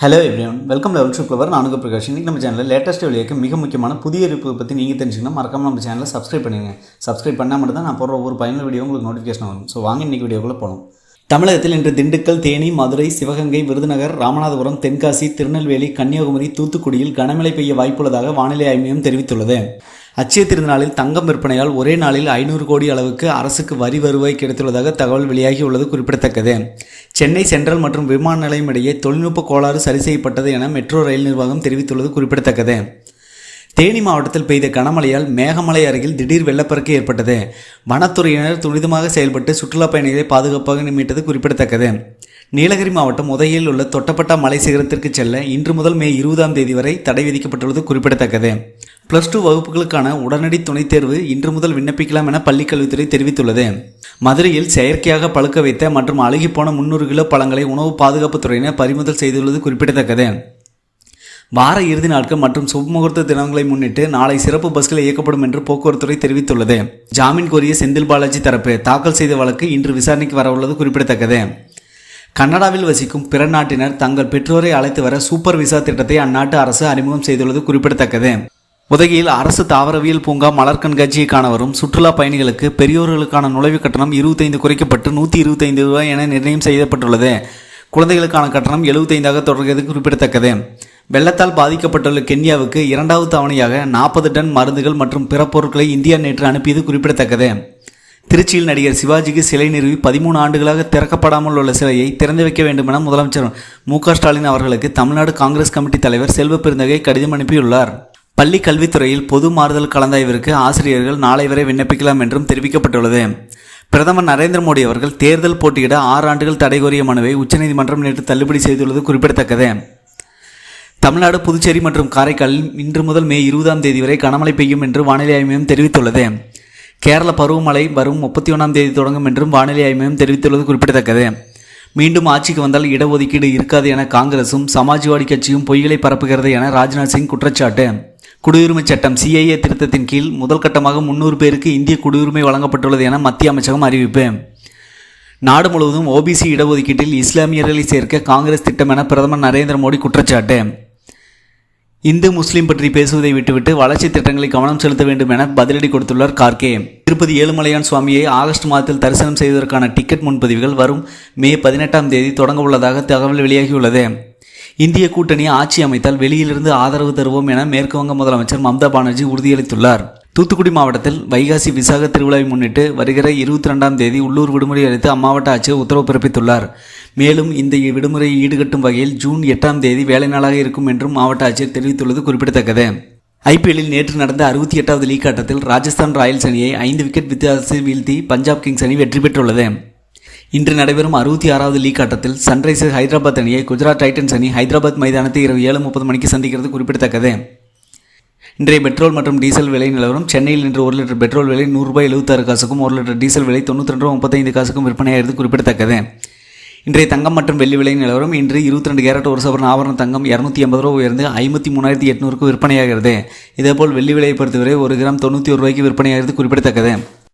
Hello everyone welcome level shoe clever நானுக்கு Prakash. இன்றைக்கி நம்ம சேனலில் லேட்டஸ்ட் வெளியாக மிக முக்கியமான புதிய இருப்பு பற்றி நீங்கள் தெரிஞ்சுக்கணும் மறக்காம நம்ம சேனலில் சப்ஸ்கிரைப் பண்ணுங்க சப்ஸ்கிரைப் பண்ணால் மட்டும் தான் நான் போடுற ஒரு பயனுள்ள வீடியோ உங்களுக்கு நோட்டிஃபிகேஷன் வரும். ஸோ வாங்க இன்றைக்கி வீடியோக்குள்ளே போகலாம் தமிழகத்தில் இன்று திண்டுக்கல் தேனி மதுரை சிவகங்கை விருதுநகர் ராமநாதபுரம் தென்காசி திருநெல்வேலி கன்னியாகுமரி தூத்துக்குடியில் கனமழை பெய்ய வாய்ப்புள்ளதாக வானிலை ஆய்வு மையம் தெரிவித்துள்ளது. அச்சய திருநாளில் தங்கம் விற்பனையால் ஒரே நாளில் ஐநூறு கோடி அளவுக்கு அரசுக்கு வரி வருவாய் கிடைத்துள்ளதாக தகவல் வெளியாகியுள்ளது குறிப்பிடத்தக்கது. சென்னை சென்ட்ரல் மற்றும் விமான நிலையம் இடையே தொழில்நுட்ப கோளாறு சரி செய்யப்பட்டது என மெட்ரோ ரயில் நிர்வாகம் தெரிவித்துள்ளது குறிப்பிடத்தக்கது. தேனி மாவட்டத்தில் பெய்த கனமழையால் மேகமலை அருகில் திடீர் வெள்ளப்பெருக்கு ஏற்பட்டது. வனத்துறையினர் துரிதமாக செயல்பட்டு சுற்றுலா பயணிகளை பாதுகாப்பாக மீட்டது குறிப்பிடத்தக்கது. நீலகிரி மாவட்டம் உதகையில் உள்ள தொட்டப்பட்டா மலை சிகரத்திற்கு செல்ல இன்று முதல் மே இருபதாம் தேதி வரை தடை விதிக்கப்பட்டுள்ளது குறிப்பிடத்தக்கது. ப்ளஸ் டூ வகுப்புகளுக்கான உடனடி துணைத் தேர்வு இன்று முதல் விண்ணப்பிக்கலாம் என பள்ளிக்கல்வித்துறை தெரிவித்துள்ளது. மதுரையில் செயற்கையாக பழுக்க வைத்த மற்றும் அழுகிப்போன முன்னூறு கிலோ பழங்களை உணவு பாதுகாப்புத் துறையினர் பறிமுதல் செய்துள்ளது குறிப்பிடத்தக்கது. வார இறுதி நாட்கள் மற்றும் சுபமுகூர்த்த தினங்களை முன்னிட்டு நாளை சிறப்பு பஸ்கள் இயக்கப்படும் என்று போக்குவரத்துறை தெரிவித்துள்ளது. ஜாமீன் கோரிய செந்தில் பாலாஜி தரப்பு தாக்கல் செய்த வழக்கு இன்று விசாரணைக்கு வரவுள்ளது குறிப்பிடத்தக்கது. கனடாவில் வசிக்கும் பிற நாட்டினர் தங்கள் பெற்றோரை அழைத்து வர சூப்பர் விசா திட்டத்தை அந்நாட்டு அரசு அறிமுகம் செய்துள்ளது குறிப்பிடத்தக்கது. உதகையில் அரசு தாவரவியல் பூங்கா மலர் கண்காட்சியை காண வரும் சுற்றுலா பயணிகளுக்கு பெரியோர்களுக்கான நுழைவுக் கட்டணம் இருபத்தைந்து குறைக்கப்பட்டு நூற்றி இருபத்தைந்து ரூபாய் என நிர்ணயம் செய்யப்பட்டுள்ளது. குழந்தைகளுக்கான கட்டணம் எழுபத்தைந்தாக தொடர்கிறது குறிப்பிடத்தக்கது. வெள்ளத்தால் பாதிக்கப்பட்டுள்ள கென்யாவுக்கு இரண்டாவது தவணையாக நாற்பது டன் மருந்துகள் மற்றும் பிற பொருட்களை இந்தியா நேற்று அனுப்பியது குறிப்பிடத்தக்கது. திருச்சியில் நடிகர் சிவாஜிக்கு சிலை நிறுவி பதிமூணு ஆண்டுகளாக திறக்கப்படாமல் உள்ள சிலையை திறந்து வைக்க வேண்டும் என முதலமைச்சர் மு ஸ்டாலின் அவர்களுக்கு தமிழ்நாடு காங்கிரஸ் கமிட்டி தலைவர் செல்வ பெருந்தகை கடிதம் அனுப்பியுள்ளார். பள்ளி கல்வித்துறையில் பொது மாறுதல் கலந்தாய்விற்கு ஆசிரியர்கள் நாளை வரை விண்ணப்பிக்கலாம் என்றும் தெரிவிக்கப்பட்டுள்ளது. பிரதமர் நரேந்திர மோடி அவர்கள் தேர்தல் போட்டியிட ஆறு ஆண்டுகள் தடை கோரிய மனுவை உச்சநீதிமன்றம் நேற்று தள்ளுபடி செய்துள்ளது குறிப்பிடத்தக்கது. தமிழ்நாடு புதுச்சேரி மற்றும் காரைக்காலில் இன்று முதல் மே இருபதாம் தேதி வரை கனமழை பெய்யும் என்று வானிலை ஆய்வு மையம் தெரிவித்துள்ளது. கேரள பருவமழை வரும் முப்பத்தி ஒன்றாம் தேதி தொடங்கும் என்றும் வானிலை ஆய்வு மையம் தெரிவித்துள்ளது குறிப்பிடத்தக்கது. மீண்டும் ஆட்சிக்கு வந்தால் இடஒதுக்கீடு இருக்காது என காங்கிரசும் சமாஜ்வாடி கட்சியும் பொய்களை பரப்புகிறது என ராஜ்நாத் சிங் குற்றச்சாட்டு. குடியுரிமை சட்டம் சிஐஏ திருத்தத்தின் கீழ் முதல் கட்டமாக முன்னூறு பேருக்கு இந்திய குடியுரிமை வழங்கப்பட்டுள்ளது என மத்திய அமைச்சகம் அறிவிப்பு. நாடு முழுவதும் ஓபிசி இடஒதுக்கீட்டில் இஸ்லாமியர்களை சேர்க்க காங்கிரஸ் திட்டம் என பிரதமர் நரேந்திர மோடி குற்றச்சாட்டு. இந்து முஸ்லீம் பற்றி பேசுவதை விட்டுவிட்டு வளர்ச்சி திட்டங்களை கவனம் செலுத்த வேண்டும் என பதிலடி கொடுத்துள்ளார் கார்கே. திருப்பதி ஏழுமலையான் சுவாமியை ஆகஸ்ட் மாதத்தில் தரிசனம் செய்வதற்கான டிக்கெட் முன்பதிவுகள் வரும் மே பதினெட்டாம் தேதி தொடங்க உள்ளதாக தகவல் வெளியாகியுள்ளது. இந்திய கூட்டணி ஆட்சி அமைத்தால் வெளியிலிருந்து ஆதரவு தருவோம் என மேற்குவங்க முதலமைச்சர் மம்தா பானர்ஜி உறுதியளித்துள்ளார். தூத்துக்குடி மாவட்டத்தில் வைகாசி விசாக திருவிழாவை முன்னிட்டு வருகிற இருபத்தி ரெண்டாம் தேதி உள்ளூர் விடுமுறை அளித்து அம்மாவட்ட ஆட்சியர் உத்தரவு பிறப்பித்துள்ளார். மேலும் இந்த விடுமுறையை ஈடுகட்டும் வகையில் ஜூன் எட்டாம் தேதி வேலை நாளாக இருக்கும் என்றும் மாவட்ட ஆட்சியர் தெரிவித்துள்ளது குறிப்பிடத்தக்கது. ஐபிஎல்லில் நேற்று நடந்த அறுபத்தி எட்டாவது லீக் ஆட்டத்தில் ராஜஸ்தான் ராயல்ஸ் அணியை ஐந்து விக்கெட் வித்தியாசத்தில் வீழ்த்தி பஞ்சாப் கிங்ஸ் அணி வெற்றி பெற்றுள்ளது. இன்று நடைபெறும் அறுபத்தி ஆறாவது லீக் ஆட்டத்தில் சன்ரைசர்ஸ் ஹைதராபாத் அணியை குஜராத் டைட்டன்ஸ் அணி ஹைதராபாத் மைதானத்தை இரவு ஏழு முப்பது மணிக்கு சந்திக்கிறது குறிப்பிடத்தக்கது. இன்றைய பெட்ரோல் மற்றும் டீசல் விலை நிலவரம் சென்னையில் இன்று ஒரு லிட்டர் பெட்ரோல் விலை நூறுரூபாய் எழுபத்தாறு காசுக்கும் ஒரு லிட்டர் டீசல் விலை தொண்ணூற்றி ரெண்டு முப்பத்தைந்து காசுக்கும் விற்பனையாகிறது குறிப்பிடத்தக்கது. இன்றைய தங்கம் மற்றும் வெள்ளி விலை நிலவரம் இன்று இருபத்தி ரெண்டு கேரட் ஒரு சவரன் ஆவரண தங்கம் இரநூத்தி ஐம்பது ரூபா உயர்ந்து ஐம்பத்தி மூணாயிரத்தி எட்நூறுக்கு விற்பனையாகிறது. இதேபோல் வெள்ளி விலையை பொறுத்தவரை ஒரு கிராம் தொண்ணூற்றி ஒரு ரூபாய்க்கு விற்பனையாகிறது குறிப்பிடத்தக்கது.